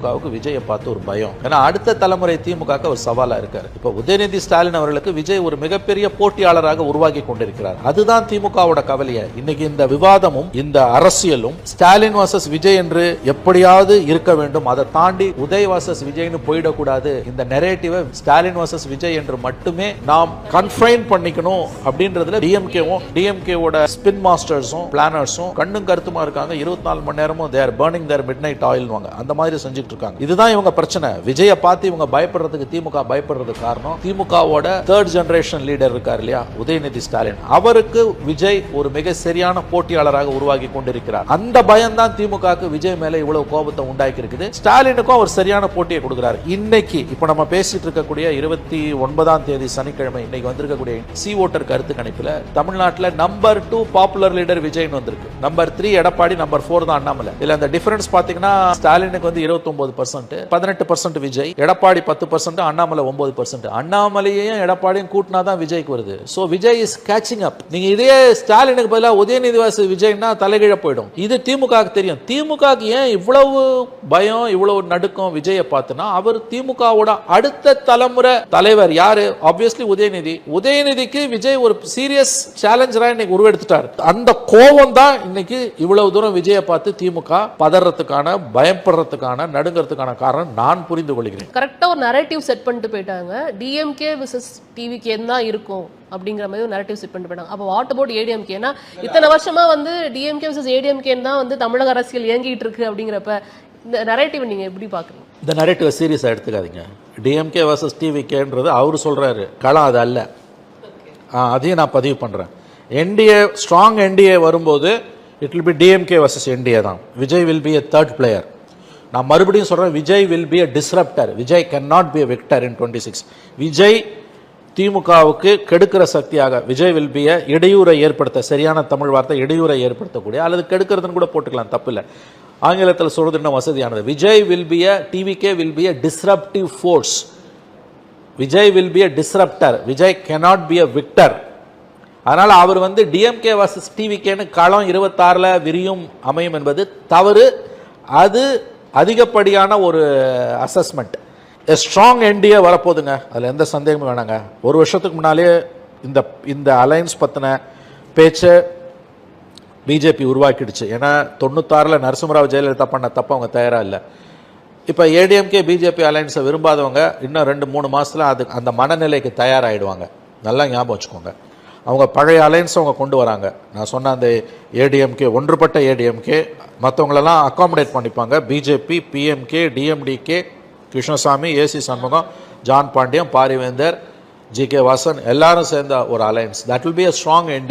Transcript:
திமுகவுக்கு விஜயை பார்த்து ஒரு பயம். ஏன்னா அடுத்த தலைமுறை திமுகவுக்கு ஒரு சவாலா இருக்காரு. இப்ப உதயநிதி ஸ்டாலின் அவர்களுக்கு விஜய் ஒரு மிகப்பெரிய போட்டியாளராக உருவாக்கி கொண்டிருக்கிறார். அதுதான் திமுகவோட கவலையை. இன்னைக்கு இந்த விவாதமும் இந்த அரசியலும் ஸ்டாலின் வாசஸ் விஜய் என்று எப்படியாவது இருக்க வேண்டும். அதை தாண்டி உதய் வாசஸ் விஜய்னு போயிடக்கூடாது. இந்த நெரேட்டிவை ஸ்டாலின் வாசஸ் விஜய் என்று மட்டுமே நாம் கன்ஃபைன் பண்ணிக்கணும் அப்படின்றதுல டிஎம்கேவும் டிஎம்கேவோட ஸ்பின் மாஸ்டர்ஸும் பிளானர்ஸும் கண்ணும் கருத்துமா இருக்காங்க. இருபத்தி நாலு மணி நேரமும் their burning their midnight oil அந்த மாதிரி செஞ்சுட்டு இருக்காங்க இதுதான் இவங்க பிரச்சனை. விஜயை பார்த்து இவங்க பயப்படுறதுக்கு திமுக பயப்படுறதுக்கு காரணம் திமுகவோட தேர்ட் ஜெனரேஷன் லீடர் இருக்கார் இல்லையா? உதயநிதி ஸ்டாலின். அவருக்கு விஜய் ஒரு மிக சரியான போட்டியாளராக உருவாகி கொண்டிருக்கிறார். அந்த பயம் தான் திமுகவுக்கு விஜய் மேல இவ்வளவு கோபத்தை உண்டாக்கி இருக்குது ஸ்டாலினுக்கும் அவர் சரியான போட்டியை கொடுக்கிறார். இன்னைக்கு இப்ப நம்ம பேசிட்டு இருக்கக்கூடிய இருபத்தி ஒன்பதாம் தேதி சனிக்கிழமை இன்னைக்கு வந்திருக்கக்கூடிய சி ஓட்டர் கருத்து கணிப்புல தமிழ்நாட்டுல நம்பர் டூ பாப்புலர் லீடர் விஜய்னு வந்திருக்கு. Number three Edappadi number four தான் அண்ணாமலை. இதுல அந்த டிஃபரன்ஸ் பாத்தீங்கன்னா ஸ்டாலினுக்கு வந்து இருபத்தி ஒன்பது பர்சன்ட் பதினெட்டு பர்சன்ட் விஜய் எடப்பாடி பத்து பர்சன்ட் அண்ணாமலை ஒன்பது பர்சன்ட் அண்ணாமலையையும் எடப்பாடியும் கூட்டினா தான் விஜய்க்கு வருது. So Vijay is catching up நீங்க இதே ஸ்டாலினுக்கு பதிலாக உதயநிதி வாசு விஜய்னா தலைகீழ போயிடும். இது திமுக தெரியும். திமுக ஏன் இவ்வளவு பயம் இவ்வளவு நடுக்கம் விஜயை பார்த்துனா அவர் திமுகவோட அடுத்த தலைமுறை தலைவர் யாரு? ஆப்வியஸ்லி உதயநிதி. உதயநிதிக்கு விஜய் ஒரு சீரியஸ் சேலஞ்சரா இன்னைக்கு உருவெடுத்துட்டார். அந்த கோபம் தான் இன்னைக்கு இவ்வளவு தூரம் விஜயை பார்த்து திமுக பதறதுக்கான பயப்படுறதுக்கான நடு நடுங்கிறதுக்கான காரணம் நான் புரிந்து கொள்கிறேன். கரெக்டா ஒரு நரேட்டிவ் செட் பண்ணிட்டு போயிட்டாங்க. டிஎம்கே விசஸ் டிவிகே தான் இருக்கும் அப்படிங்கிற மாதிரி ஒரு நரேட்டிவ் செட் பண்ணிட்டு போயிட்டாங்க. அப்போ வாட் அபவுட் ஏடிஎம்கே ஏன்னா இத்தனை வருஷமா வந்து டிஎம்கே விசஸ் ஏடிஎம்கே தான் வந்து தமிழக அரசியல் இயங்கிட்டு இருக்கு அப்படிங்கிறப்ப இந்த நரேட்டிவ் நீங்க எப்படி பாக்குறீங்க இந்த நரேட்டிவை சீரியஸாக எடுத்துக்காதீங்க. டிஎம்கே வர்சஸ் டிவிகேன்றது அவர் சொல்கிறாரு களம் அது அல்ல. ஆ, அதையும் நான் பதிவு பண்ணுறேன் என்டிஏ ஸ்ட்ராங் என்டிஏ வரும்போது it will be DMK versus NDA தான். Vijay will be a third player நான் மறுபடியும் சொல்கிறேன் Vijay will be a disruptor Vijay can not be a victor in twenty six Vijay திமுகவுக்கு கெடுக்கிற சக்தியாக விஜய் வில் பி அ இடையூறை ஏற்படுத்த சரியான தமிழ் வார்த்தை இடையூறை ஏற்படுத்தக்கூடிய அல்லது கெடுக்கிறதுன்னு கூட போட்டுக்கலாம் தப்பில்லை. ஆங்கிலத்தில் சொல்றது இன்னும் வசதியானது. Vijay will be a TVK will be a disruptive force Vijay will be a disruptor Vijay cannot be a victor அதனால் அவர் வந்து டிஎம்கே வாசஸ் டிவிகேன்னு களம் இருபத்தாறில் விரியும் அமையும் என்பது தவறு. அது அதிகப்படியான ஒரு assessment a strong N D A வரப்போகுதுங்க. அதில் எந்த சந்தேகமும் வேணாங்க. ஒரு வருஷத்துக்கு முன்னாலே இந்த இந்த அலைன்ஸ் பற்றின பேச்சை பிஜேபி உருவாக்கிடுச்சு. ஏன்னா தொண்ணூத்தாறில் நரசிம்மராவ் ஜெயலலிதா பண்ண தப்பு அவங்க தயாராக இல்லை. இப்போ ஏடிஎம்கே பிஜேபி அலைன்ஸை விரும்பாதவங்க இன்னும் ரெண்டு மூணு மாதத்தில் அது அந்த மனநிலைக்கு தயாராகிடுவாங்க நல்லா ஞாபகம் வச்சுக்கோங்க. அவங்க பழைய அலைன்ஸ் அவங்க கொண்டு வராங்க. நான் சொன்ன அந்த ஏடிஎம்கே ஒன்றுபட்ட ஏடிஎம்கே மற்றவங்களெல்லாம் அக்காமடேட் பண்ணிப்பாங்க. BJP PMK DMDK Krishnasamy A C Shanmugam John Pandian Parivendhar G K Vasan எல்லாரும் சேர்ந்த ஒரு alliance that will be a strong India